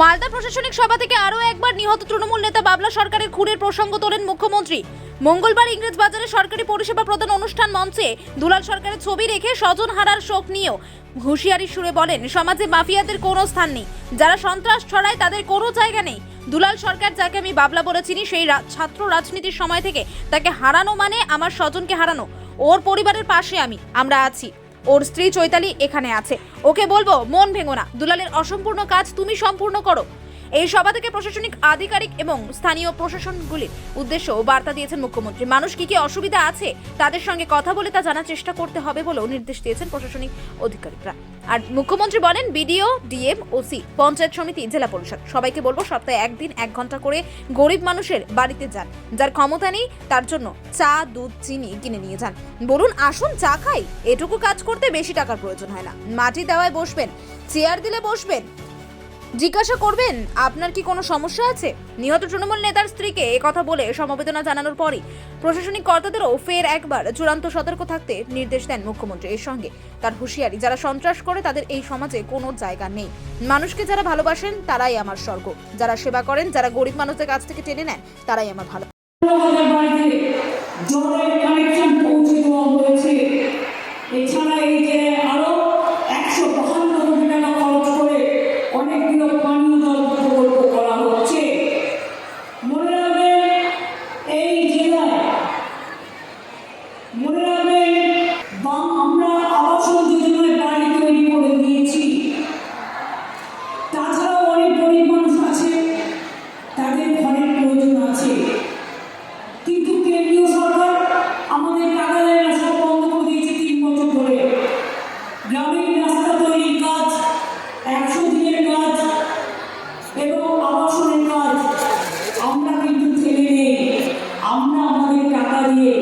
মালদা প্রশাসনিক সভা থেকে আরও একবার নিহত তৃণমূল নেতা বাবলা সরকারের খুনের প্রসঙ্গ তোলেন মুখ্যমন্ত্রী। মঙ্গলবার ইংরেজ বাজারে সরকারি পরিষেবা প্রদান অনুষ্ঠান মঞ্চে দুলাল সরকারের ছবি রেখে স্বজন হারার শোক নিয়েও হুঁশিয়ারি সুরে বলেন, সমাজে মাফিয়াদের কোনো স্থান নেই। যারা সন্ত্রাস ছড়ায় তাদের কোনো জায়গা নেই। দুলাল সরকার যাকে আমি বাবলা বলে চিনি, সেই ছাত্র রাজনীতির সময় থেকে তাকে হারানো মানে আমার স্বজনকে হারানো। ওর পরিবারের পাশে আমি, আমরা আছি। ওর স্ত্রী চৈতালি এখানে আছে। ওকে বলব, মন ভেঙো না। দুলালের অসম্পূর্ণ কাজ তুমি সম্পূর্ণ করো। এই সভা থেকে প্রশাসনিক আধিকারিক এবং স্থানীয় প্রশাসনগুলির উদ্দেশ্য ও বার্তা দিয়েছেন মুখ্যমন্ত্রী। মানুষ কি কি অসুবিধা আছে তাদের সঙ্গে কথা বলে তা জানার চেষ্টা করতে হবে বলেও নির্দেশ দিয়েছেন প্রশাসনিক অধিকারিকরা। আর মুখ্যমন্ত্রী বলেন, বিডিও, ডিএম, ওসি, পঞ্চায়েত সমিতি, জেলা পরিষদ, সবাইকে বলব সপ্তাহে একদিন, এক ঘণ্টা করে গরিব মানুষের বাড়িতে যান। যার ক্ষমতা নেই তার জন্য চা, দুধ, চিনি কিনে নিয়ে যান। বলুন, আসুন চা খাই। এটুকু কাজ করতে বেশি টাকার প্রয়োজন হয় না। মাটি দেওয়ায় বসবেন, চেয়ার দিলে বসবেন জিজ্ঞাসা করবেন, আপনার কি কোনো সমস্যা আছে? নিহত তৃণমূল নেতার স্ত্রীকে কথা বলে সমবেদনা জানানোর পরই প্রশাসনিক কর্তাদেরও ফের একবার চূড়ান্ত সতর্ক থাকতে নির্দেশ দেন মুখ্যমন্ত্রী। এর সঙ্গে তার হুঁশিয়ারি, যারা সন্ত্রাস করে তাদের এই সমাজে কোনো জায়গা নেই। মানুষকে যারা ভালোবাসেন, তারাই আমার স্বর্গ। যারা সেবা করেন, যারা গরিব মানুষদের কাছ থেকে টেনে নেন, তারাই আমার ভালো। মনে আমরা আবাসন যোজনায় বাড়ি তৈরি করে দিয়েছি। তাছাড়াও অনেক গরিব মানুষ আছে, তাদের ঘরের প্রয়োজন আছে। কিন্তু কেন্দ্রীয় সরকার আমাদের টাকা দেয় না বন্ধ করে দিয়েছে তিন বছর ধরে। গ্রামীণ রাস্তা তৈরির কাজ, একশো দিনের কাজ এবং আবাসনের কাজ আমরা কিন্তু নেই আমরা আমাদের টাকা দিয়ে